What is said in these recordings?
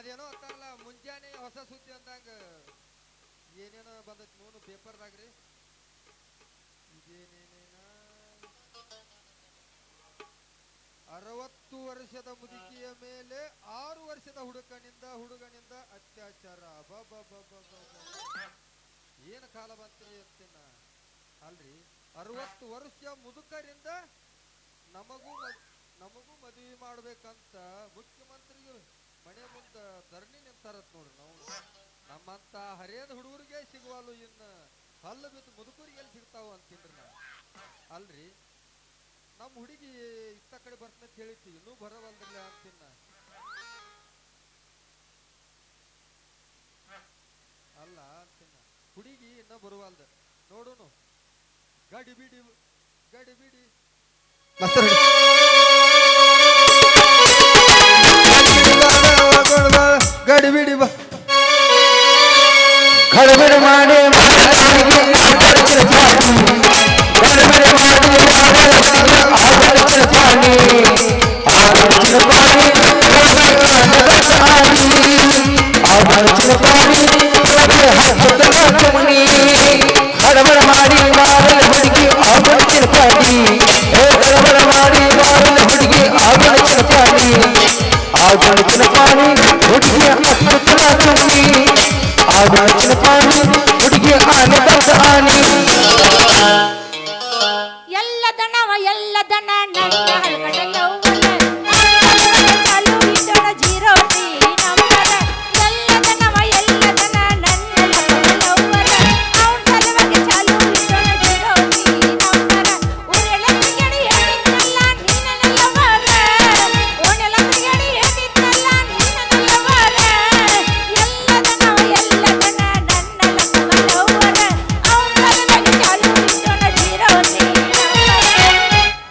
ಅದೇನೋ ಅಂತಾರಲ್ಲ, ಮುಂಜಾನೆ ಹೊಸ ಸುದ್ದಿ ಅಂದಂಗ. ಏನೇನೋ ಬಂದೈತಿ ನೋನು ಪೇಪರ್ದಾಗ್ರಿ. ಅರವತ್ತು ವರ್ಷದ ಮುದುಕಿಯ ಮೇಲೆ ಆರು ವರ್ಷದ ಹುಡುಗನಿಂದ ಹುಡುಗನಿಂದ ಅತ್ಯಾಚಾರ. ಏನು ಕಾಲ ಬಂತ್ರಿ ಅಂತಿನ ಅಲ್ರಿ, ಅರವತ್ತು ವರ್ಷ ಮುದುಕರಿಂದ ನಮಗೂ ನಮಗೂ ಮದುವೆ ಮಾಡ್ಬೇಕಂತ ಮುಖ್ಯಮಂತ್ರಿಗಳು ಮನೆ ಮುಂದೆ ಧರಣಿ ನಿಂತಾರತ್ ನೋಡ್ರಿ ನಾವು. ನಮ್ಮಂತ ಹರಿಯದ ಹುಡುಗರಿಗೆ ಸಿಗುವಲ್ಲು ಇನ್ನ ಹಲ್ಲು ಬಿದ್ದು ಮುದುಕರಿಗೆ ಎಲ್ಲಿ ಸಿಗ್ತಾವ ಅಂತೀನ್ರಿ ನಾವು. ಅಲ್ರಿ, ನಮ್ಮ ಹುಡುಗಿ ಇತ್ತ ಕಡೆ ಬರ್ತಂತ ಹೇಳಿತಿ ಇನ್ನೂ ಬರವಲ್ದಿಲ್ಲ ಅಂತಿನ್ನ. ಅಲ್ಲ ಅಂತಿನ್ನ. ಹುಡುಗಿ ಇನ್ನ ಬರುವಲ್ದ. ನೋಡುನು. ಗಡಿ ಬಿಡಿ ಗಡಿ ಬಿಡಿ মারে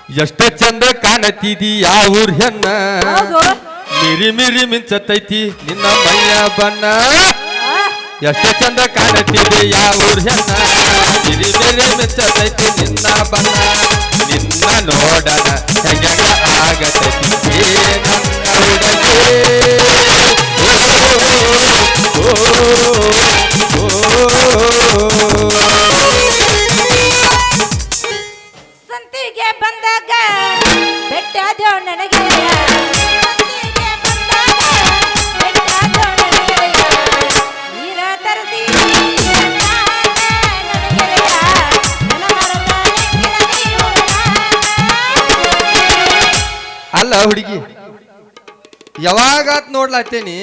ಎಷ್ಟ ಚಂದ ಕಾಣತಿದಿ ಊರ್ ಹೆಣ್ಣ. ಮಿರಿ ಮಿರಿ ಮಿಂಚತೈತಿ ನಿನ್ನ ಮೈಯ ಬಣ್ಣ. ಎಷ್ಟು ಎಷ್ಟ ಚಂದ ಕಾಣತಿದಿ ಊರ್ ಹೆಣ್ಣ? ಮಿರಿ ಮಿರಿ ಮಿಂಚತೈತಿ ನಿನ್ನ ಬಣ್ಣ. ನಿನ್ನ ನೋಡಣ ಹೆಂಗ ಆಗತೈತಿ. ಹುಡುಗಿ. ಯಾವಾಗಾತ್ ನೋಡ್ಲಾತೇನಿ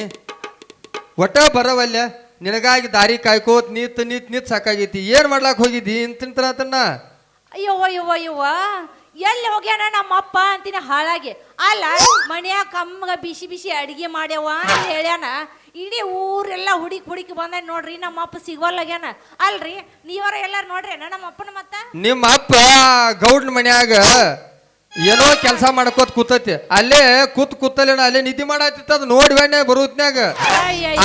ಒಟ್ಟ ಬರವಲ್ಲ ನಿನಗಾಗಿ ದಾರಿ ಕಾಯ್ಕೋತ್ ನಿತ್ ನಿತ್ ನಿತ್ ಸಾಕಾಗೈತಿ. ಏನ್ ಮಾಡ್ಲಾಕ್ ಹೋಗಿದ್ದಿ ಅಂತಿಂತನ ಅಯ್ಯೋ ಅಯ್ಯೋ ಅಯ್ಯವ್ವ ಎಲ್ಲಿ ಹೋಗ್ಯಾನ ನಮ್ಮ ಅಪ್ಪ ಅಂತೀನಿ ಹಾಳಾಗಿ. ಅಲ್ಲ ಮನ್ಯಾಗ ಕಮ್ಮಗ ಬಿಸಿ ಬಿಸಿ ಅಡಿಗೆ ಮಾಡ್ಯವ ಅಂತ ಹೇಳ್ಯಾನ. ಇಡೀ ಊರೆಲ್ಲ ಹುಡುಕಿ ಹುಡುಕಿ ಬಂದ ನೋಡ್ರಿ ನಮ್ಮ ಅಪ್ಪ ಸಿಗೋಲ್ಲಾಗ್ಯಾನ ಅಲ್ರಿ ನೀವರ ಎಲ್ಲಾರು ನೋಡ್ರಿ ನಮ್ಮ ಅಪ್ಪನ ಮತ್ತ? ನಿಮ್ಮ ಅಪ್ಪ ಗೌಡ್ನ ಮನ್ಯಾಗ ಏನೋ ಕೆಲಸ ಮಾಡ್ಕೋತ ಕೂತೈತಿ. ಅಲ್ಲೇ ಕೂತ್ ಕೂತಲ್ಲೇನ ಅಲ್ಲೇ ನಿದ್ದೆ ಮಾಡತ್ತಿತ್ತ ಅದು ನೋಡಿ ಬಣ್ಣೆ ಬರುತ್ನ್ಯಾಗ.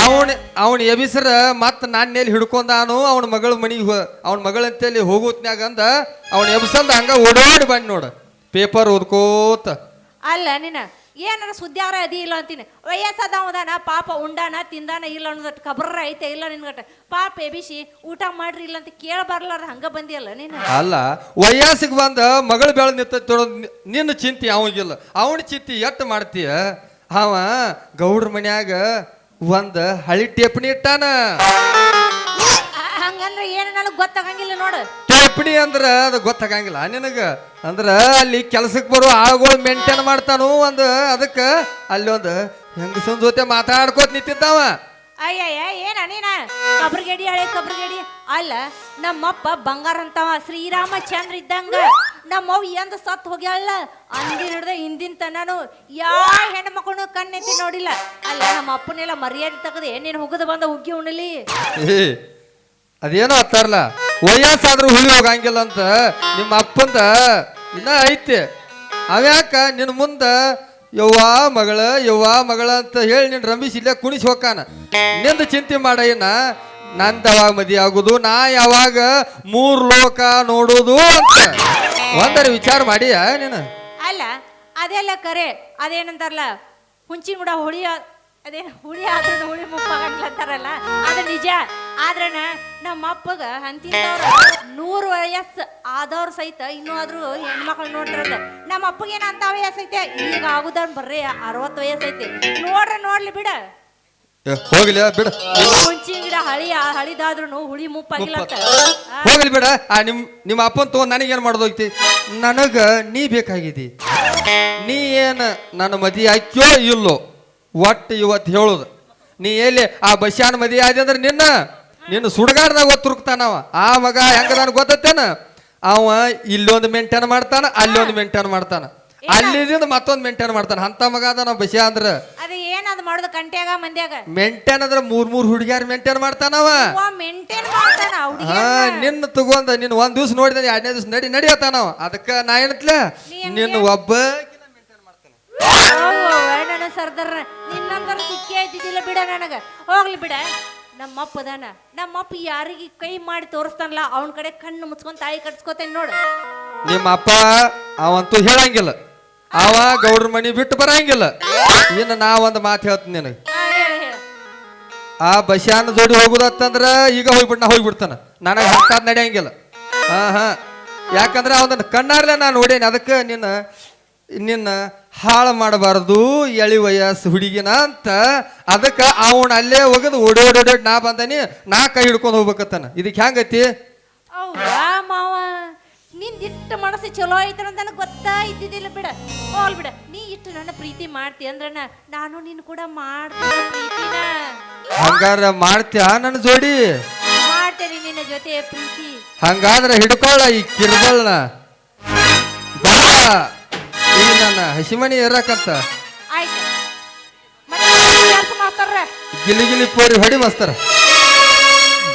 ಅವನ್ ಅವನ್ ಎಬಿಸ್ರ ಮತ್ ಎಲ್ಲಿ ಹಿಡ್ಕೊಂಡಾನು ಅವನ ಮಗಳ ಮನಿಗೆ ಅವನ ಮಗಳಂತೇಳಿ ಹೋಗುತ್ನ್ಯಾಗ ಅಂದ ಅವನ್ ಎಬ್ಸಂದ ಹಂಗ ಓಡಾಡಿ ಬಂದ್ ನೋಡ. ಪೇಪರ್ ಓದ್ಕೋತ. ಅಲ್ಲ ನೀನ ಏನಾರ ಸುದ್ಯಾರ ಅದಿ ಇಲ್ಲ ಅಂತೀನಿ. ವಯಸ್ಸದವದಾನ ಪಾಪ ಉಂಡಾನ ತಿಂದಾನ ಇಲ್ಲ ಅನ್ನೋದಟ್ಟು ಕಬ್ರ ಐತೆ ಇಲ್ಲ ನಿನ್ಗಟ್ಟ. ಪಾಪ ಎಬಿಸಿ ಊಟ ಮಾಡ್ರಿ ಇಲ್ಲ ಅಂತ ಕೇಳ ಬರ್ಲಾರ್ದ ಹಂಗ ಬಂದಿಯಲ್ಲ ನೀನು? ಅಲ್ಲ ವಯಸ್ಸಿಗೆ ಬಂದ ಮಗಳು ಬೆಳೆ ನಿಂತ ನಿನ್ನ ಚಿಂತೆ ಅವನಿಗಿಲ್ಲ. ಅವನ ಚಿಂತೆ ಎಟ್ಟು ಮಾಡ್ತೀಯ? ಅವ ಗೌಡ್ರ ಮನ್ಯಾಗ ಒಂದ ಹಳಿ ಟೇಪಣಿ ಇಟ್ಟಾನ. ಹಂಗಂದ್ರೆ ಏನು ನನಗೆ ಗೊತ್ತಾಗಂಗಿಲ್ಲ ನೋಡು. ಟೇಪಣಿ ಅಂದ್ರೆ ಅದು ಗೊತ್ತಾಗಂಗಿಲ್ಲ. ನಿನಗ ಅಂದ್ರೆ ಅಲ್ಲಿ ಕೆಲ್ಸಕ್ಕೆ ಬರೋ ಆಳುಗಳು ಮೇಂಟೈನ್ ಮಾಡ್ತಾನು ಒಂದು ಅದಕ್ಕೆ ಅಲ್ಲಿ ಒಂದು ಹೆಂಗಸನ್ ಜೊತೆ ಮಾತಾಡ್ಕೋತ ನಿಂತಿದ್ದಾವ. ಅಯ್ಯಯ್ಯ ಏನ ನೀನ? ಕಬ್ರಗೇಡಿ ಹಳೆ ಕಬ್ರಗೇಡಿ. ಅಲ್ಲ ನಮ್ಮಪ್ಪ ಬಂಗಾರ ಅಂತವ ಶ್ರೀರಾಮಚಂದ್ರ ಇದ್ದಂಗ. ನಮ್ಮವ್ ಎಂದ ಸತ್ ಹೋಗ್ಯಾಳ. ಅಂದಿನ ಹಿಡ್ದ ಹಿಂದಿನ ತನನು ಯಾವ ಹೆಣ್ಮಕ್ಳು ಕಣ್ಣೆತ್ತಿ ನೋಡಿಲ್ಲ. ಅಲ್ಲ ನಮ್ಮ ಅಪ್ಪನೆಲ್ಲ ಮರ್ಯಾದೆ ಏನು ನೀನು ಹುಗದ ಬಂದ ಹುಗ್ಗಿ ಉಣಲಿ. ಅದೇನು ಅದೇನೋ ಹತ್ತಾರಲ್ಲ ವಯಸ್ಸಾದ್ರೂ ಹುಲಿ ಹೋಗಂಗಿಲ್ಲ ಅಂತ ನಿಮ್ಮ ಅಪ್ಪಂದ ಇನ್ನ ಐತಿ. ಅವ್ಯಾಕ ನಿನ್ನ ಮುಂದ ಯವ್ವ ಮಗಳ ಯವ್ವ ಮಗಳ ಅಂತ ಹೇಳಿ ನೀನು ರಮೇಶ್ ಇಲ್ಲೇ ಕುಣಿಸಿ ಹೋಗಾನ ನಿಂದ ಚಿಂತೆ ಮಾಡಯ್ಯನ ನಂದು ಯಾವಾಗ ಮದಿ ಆಗುದು? ನಾ ಯಾವಾಗ ಮೂರ್ ಲೋಕ ನೋಡುದು ಅಂತ. ಒಂದರ ವಿಚಾರ ಮಾಡಿಯ ನೀನು? ಅಲ್ಲ, ಅದೆಲ್ಲ ಕರೆ. ಅದೇನಂತಾರಲ್ಲ, ಹುಂಚಿನ ಕೂಡ ಹೊಳಿಯ ಅದೇ ಹುಳಿ ಆದ್ರೆ ಹುಳಿ ಮುಪ್ಪಾಗ್ಲತ್ತಾರಲ್ಲ ಅದು ನಿಜ. ಆದ್ರನ ನಮ್ಮ ಅಪ್ಪಗ ಅಂತಿದ್ದವ್ರ ನೂರು ವಯಸ್ಸು ಆದವ್ರ ಸಹಿತ ಇನ್ನೂ ಆದ್ರೂ ಹೆಣ್ಮಕ್ಳು ನೋಡ್ರಲ್ಲ ನಮ್ಮ ಅಪ್ಪಗೆ ಏನ ಅಂತ ವಯಸ್ಸು ಐತೆ? ಈಗ ಆಗುದನ್ ಬರ್ರಿ ಅರವತ್ತು ವಯಸ್ಸು ಐತಿ. ನೋಡ್ರ ನೋಡ್ಲಿ ಬಿಡ. ಏ, ಹೋಗ್ಲಿ ಬಿಡ. ಮುಂಚಿನ ಗಿಡ ಹಳಿ ಹಳಿದಾದ್ರೂ ಹುಳಿ ಮುಪ್ಪಾಗಿಲ್ಲ ಅಂತ. ಹೋಗಲಿ ಬಿಡ. ಆ ನಿಮ್ ನಿಮ್ಮ ಅಪ್ಪನ್ ತಗೊಂಡ್ ನನಗೇನ್ ಮಾಡೋದೈತಿ ನನಗ ನೀ ಬೇಕಾಗಿದಿ ನೀ ಏನ್ ನನ್ನ ಮದಿ ಹಾಕ್ಯೋ ಇಲ್ಲೋ? ಒಟ್ಟು ಇವತ್ತು ಹೇಳುದು. ನೀ ಎಲ್ಲಿ ಆ ಬಸ್ಯಾನ ಮದಿ ಆದಿ ಅಂದ್ರೆ ನಿನ್ನ? ನಿನ್ನ ಸುಡ್ಗಾಡ್ದಾಗ ಒತ್ತು ತುರುಕ್ತಾನವ ಆ ಮಗ ಹೆಂಗದಾನ ಗೊತ್ತೇನ ಅವ ಇಲ್ಲೊಂದು ಮೇಂಟೈನ್ ಮಾಡ್ತಾನ ಅಲ್ಲೊಂದು ಮೇಂಟೈನ್ ಮಾಡ್ತಾನ. ಅಲ್ಲಿಂದ ಮತ್ತೊಂದು ಮೇಂಟೈನ್ ಮಾಡ್ತಾನ. ಅಂತ ಮಗ ಅದ ನಾವು ಬಸ್ಯಾ ಅಂದ್ರ? ಅದು ಏನದು ಮಾಡೋದು ಕಂಟ್ಯಾಗ ಮಂದ್ಯಾಗ? ಮೇಂಟೈನ್ ಅಂದ್ರೆ ಮೂರ್ ಮೂರ್ ಹುಡುಗಿಯಾರ ಮೇಂಟೈನ್ ಮಾಡ್ತಾನವ ಮೇಂಟೈನ್ ಮಾಡ್ತಾನ ಹಾ ನಿನ್ನ ತಗೊಂದ ನಿನ್ನ ಒಂದ್ ದಿವ್ಸ ನೋಡಿದ ಎರಡನೇ ದಿವ್ಸ ನಡಿ ನಡಿಯತ್ತಾನವ ಅದಕ್ಕ ನಾ ಏನತ್ಲ? ನಿನ್ನ ಒಬ್ಬ ನನ್ನ ಸರ್ದಾರ ನಿನ್ನಂತರ ಸಿಕ್ಕಿ ಆಯ್ತಿದ್ದಿಲ್ಲ ಬಿಡ ನನಗ. ಹೋಗ್ಲಿ ಬಿಡ. ನಮ್ಮಪ್ಪ ಅದಾನ ನಮ್ಮಪ್ಪ ಯಾರಿಗೆ ಕೈ ಮಾಡಿ ತೋರಿಸ್ತಾನಲ್ಲ ಅವನ ಕಡೆ ಕಣ್ಣು ಮುಚ್ಕೊಂಡ್ ತಾಯಿ ಕಟ್ಸ್ಕೊತೇನೆ ನೋಡು. ನಿಮ್ಮ ಅಪ್ಪ ಅವಂತೂ ಹೇಳಂಗಿಲ್ಲ. ಅವ ಗೌಡ್ರ ಮನಿ ಬಿಟ್ಟು ಬರಂಗಿಲ್ಲ. ಇನ್ನು ನಾ ಒಂದು ಮಾತು ಹೇಳ್ತೀನಿ ನಿನಗೆ. ಆ, ಬಸ್ಯಾನ ಜೋಡಿ ಹೋಗುದತ್ತಂದ್ರ ಈಗ ಹೋಗ್ಬಿಟ್ಟು ನಾ ಹೋಗ್ಬಿಡ್ತಾನ. ನನಗೆ ಹಂತಾದ್ ನಡೆಯಂಗಿಲ್ಲ. ಹಾ ಹಾ. ಯಾಕಂದ್ರೆ ಅವನ ಕಣ್ಣಾರ್ಲೆ ನಾನು ನೋಡೇನಿ. ಅದಕ್ಕೆ ನಿನ್ನ ನಿನ್ನ ಹಾಳು ಮಾಡಬಾರ್ದು ಎಳಿ ವಯಸ್ಸು ಹುಡುಗಿನ ಅಂತ. ಅದಕ್ಕೆ ಅವನ ಅಲ್ಲೇ ಹೋಗದು ಓಡಿ ಓಡೋಡಿ ನಾ ಬಂದನಿ ನಾ ಕೈ ಹಿಡ್ಕೊಂಡು ಹೋಗ್ಬೇಕತ್ತಾನ. ಇದಕ್ಕೆ ಹೆಂಗೈತಿ ಹೌದಾ ಮಾವ ನಿನ್ ಇಷ್ಟ ಮನಸ್ಸು ಚಲೋ ಐತನ ನನಗೆ ಗೊತ್ತಾ ಇದ್ದಿದ್ದಿಲ್ಲ ಬಿಡ. ಹೋಲ್ ಬಿಡ ನೀ ಇಷ್ಟು ನನ್ನ ಪ್ರೀತಿ ಮಾಡ್ತಿ ಅಂದ್ರನ ನಾನು ನಿನ್ ಕೂಡ ಮಾಡ್ತೀನಿ ಪ್ರೀತಿನ. ಹಂಗಾರ ಮಾಡ್ತ್ಯಾ ನನ್ನ ಜೋಡಿ? ಮಾಡ್ತೇನೆ ನಿನ್ನ ಜೊತೆ ಪ್ರೀತಿ. ಹಂಗಾದ್ರೆ ಹಿಡ್ಕೊಳ್ಳ ಈ ಕಿರ್ಬಲ್ನ ಬಾ. ಈ ನನ್ನ ಹಸಿಮಣಿ ಇರಕಂತ ಆಯ್ತು ಮತ್ತೆ ಕೆಲಸ ಮಾಡ್ತಾರ ಗಿಲಿ ಗಿಲಿ ಪೋರಿ ಹೊಡಿ ಮಸ್ತಾರ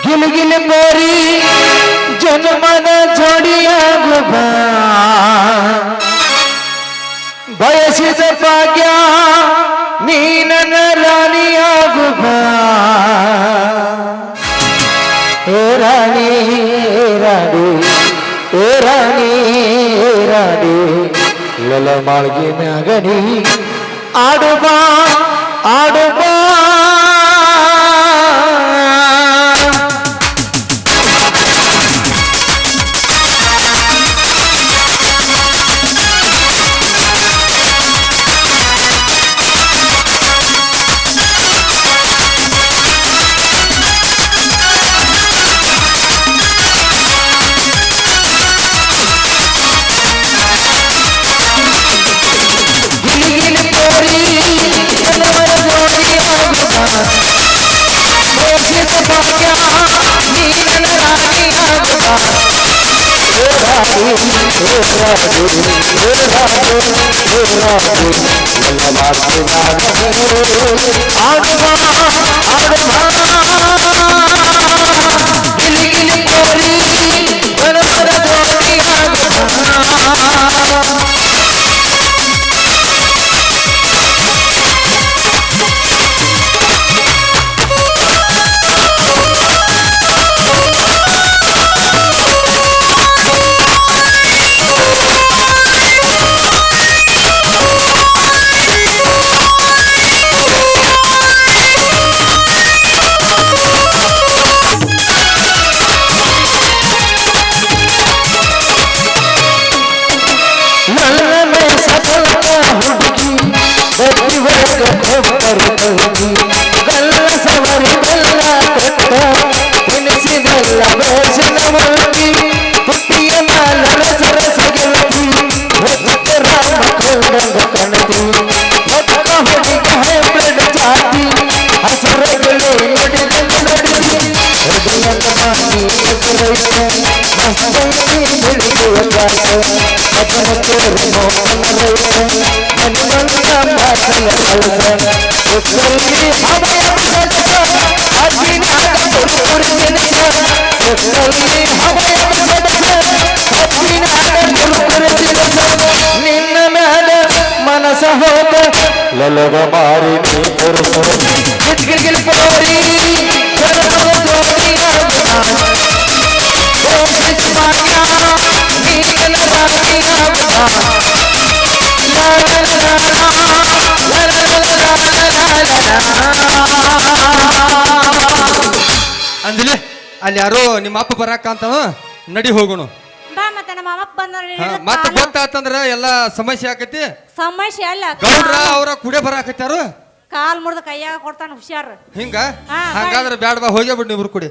ಗಿಲಗಿಲ ಬೋರಿ ಜನ್ಮದ ಜೋಡಿಯಾಗು ಬಾ ಬಯಸಿದ ಭಾಗ್ಯ ನೀ ನನ್ನ ರಾಣಿಯಾಗು ಬಾ ಏ ರಾಣಿ ಏ ರಾಣಿ ಏ ರಾಣಿ ಏ ರಾಣಿ ಎಲ್ಲೆಲ್ಲ ಮಾಳ್ಗಿ ಮ್ಯಾಗ ನೀ. ಆಡುವ ಆಡುವ. गिल गिल कोरी अपन को रंगवान भगवान मन मन का भजन भगवान मुसली हवा बदन अजीना का भोर दिनवा मुसली हवा बदन अजीना का भोर दिनवा निन्न महल मनस होत ललग मारी नी पुरसो गिल गिल गिल पोरी चलो चलो जोड़ी आओ जरा रोटी सुपारियाँ ಅಂದಿಲ್ಲ ಅಲ್ಲಿ ಯಾರೋ ನಿಮ್ಮ ಅಪ್ಪ ಬರಾಕ ಅಂತ ನಡಿ ಹೋಗೋಣ. ಬಾ ಮತ್ತೆ ನಮ್ಮ ಅಮ್ಮ ಮತ್ತೆ ಎಲ್ಲಾ ಸಮಸ್ಯೆ ಆಕತಿ? ಸಮಸ್ಯೆ ಅಲ್ಲ ಗೌಡ್ರ ಅವ್ರ ಕುಡೆ ಬರಾಕತ್ತಾರು ಕಾಲ್ ಮುರಿದ ಕೈಯಾಗ ಕೊಡ್ತಾನ ಹುಷಾರ್. ಹಿಂಗ? ಹಂಗಾದ್ರೆ ಬ್ಯಾಡ ಬಾ ಹೋಗೇ ಬಿಡ್ ನೀವು ಕುಡಿ.